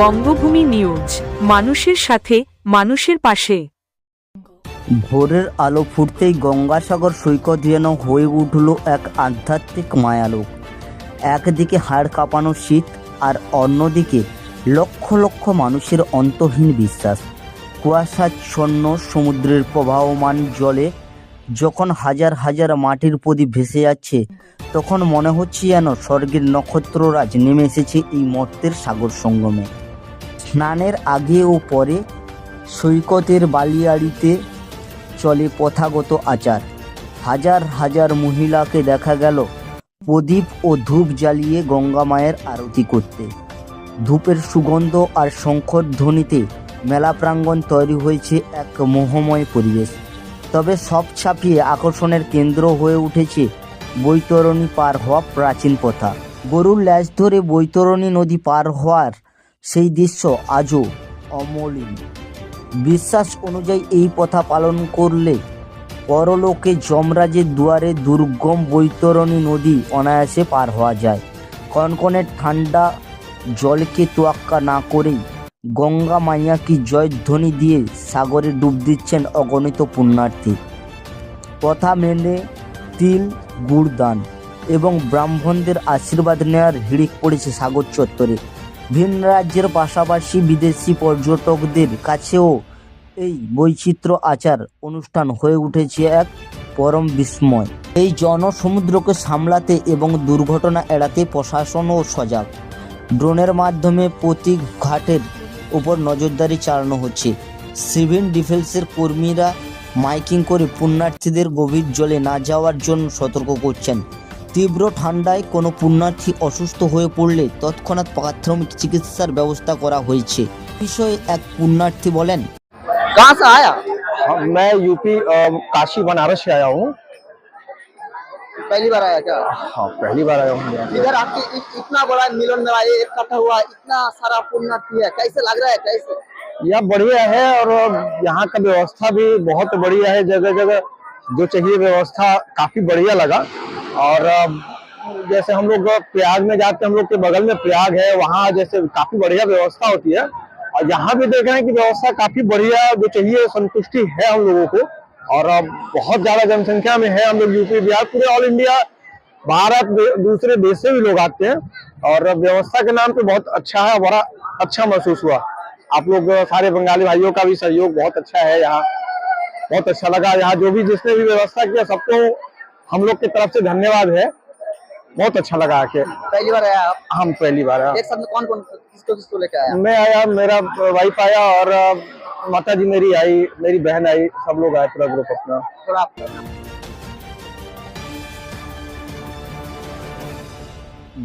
বঙ্গভূমি news, মানুষের সাথে, মানুষের পাশে। ভোরের আলো ফুটতেই গঙ্গাসাগর সৈকত যেন হয়ে উঠল এক আধ্যাত্মিক মায়ালোক। একদিকে হাড় কাঁপানো শীত আর অন্যদিকে লক্ষ লক্ষ মানুষের অন্তহীন বিশ্বাস। কুয়াশাচ্ছন্ন সমুদ্রের প্রবাহমান জলে যখন হাজার হাজার মাটির প্রদীপ ভেসে যাচ্ছে, তখন মনে হচ্ছে যেন স্বর্গের নক্ষত্ররাজ নেমে এসেছে এই মর্তের সাগর সঙ্গমে। স্নানের আগে ও পরে সৈকতের বালিয়াড়িতে চলে প্রথাগত আচার। হাজার হাজার মহিলাকে দেখা গেল প্রদীপ ও ধূপ জ্বালিয়ে গঙ্গা মায়ের আরতি করতে। ধূপের সুগন্ধ আর শঙ্খর ধ্বনিতে মেলা প্রাঙ্গণ তৈরি হয়েছে এক মোহময় পরিবেশ। তবে সব ছাপিয়ে আকর্ষণের কেন্দ্র হয়ে উঠেছে বৈতরণী পার হওয়া প্রাচীন প্রথা। গরুর ল্যাজ ধরে বৈতরণী নদী পার হওয়ার সেই দৃশ্য আজও অমলিন। বিশ্বাস অনুযায়ী এই প্রথা পালন করলে পরলোকে যমরাজের দুয়ারে দুর্গম বৈতরণী নদী অনায়াসে পার হওয়া যায়। কনকনের ঠান্ডা জলকে তোয়াক্কা না করেই গঙ্গা মাইয়া কি জয়ধ্বনি দিয়ে সাগরে ডুব দিচ্ছেন অগণিত পুণ্যার্থী। কথা মেনে তিল, গুড়, দান এবং ব্রাহ্মণদের আশীর্বাদ নেওয়ার হিড়িক পড়েছে সাগর চত্বরে। ভিন রাজ্যের পাশাপাশি বিদেশি পর্যটকদের কাছেও এই বৈচিত্র্য আচার অনুষ্ঠান হয়ে উঠেছে এক পরম বিস্ময়। এই জনসমুদ্রকে সামলাতে এবং দুর্ঘটনা এড়াতে প্রশাসনও সজাগ। ড্রোনের মাধ্যমে প্রতি ঘাটের উপর নজরদারি চালানো হচ্ছে। সিভিল ডিফেন্সের কর্মীরা মাইকিং করে পুণ্যার্থীদের গভীর জলে না যাওয়ার জন্য সতর্ক করছেন। তীব্র ঠান্ডায় কোনো পুণ্যার্থী অসুস্থ হয়ে পড়লে তৎক্ষণাৎ প্রাথমিক চিকিৎসার ব্যবস্থা করা হয়েছে বিষয়ে এক পুণ্যার্থী বলেন कहाँ से आया हाँ, मैं यूपी अ, काशी बनारस से आया हूँ पहली बार आया क्या हाँ पहली बार आया हूँ यहाँ पे। इधर आपके इ- इतना बड़ा मिलन मेला ये इकट्ठा हुआ इतना सारा पुण्यार्थी है कैसे लग रहा है कैसे यह बढ़िया है और यहाँ का व्यवस्था भी बहुत बढ़िया है जगह जगह जो चाहिए व्यवस्था काफी बढ़िया लगा और जैसे हम लोग प्रयाग में जाते हैं, हम लोग के बगल में प्रयाग है, वहाँ जैसे काफ़ी बढ़िया व्यवस्था होती है। और यहाँ भी देख रहे हैं कि व्यवस्था काफ़ी बढ़िया जो चाहिए संतुष्टि है हम लोगों को। और बहुत ज़्यादा जनसंख्या में है हम लोग यूपी, बिहार, पूरे ऑल इंडिया, भारत दूसरे देश से भी लोग आते हैं। और व्यवस्था के नाम पे बहुत अच्छा है, बड़ा अच्छा महसूस हुआ। आप लोग सारे बंगाली भाइयों का भी सहयोग बहुत अच्छा है यहाँ। बहुत अच्छा लगा यहाँ, जो भी जिसने भी व्यवस्था किया, सबको हम लोग की तरफ से धन्यवाद है बहुत अच्छा लगा आके पहली बार आया आप हम पहली बार आए। एक साथ में कौन कौन किसको किसको लेके आया मैं आया मेरा वाइफ आया और माता जी मेरी आई मेरी बहन आई सब लोग आए पूरा ग्रुप अपना थोड़ा आप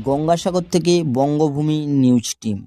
গঙ্গাসাগর থেকে বঙ্গভূমি নিউজ টিম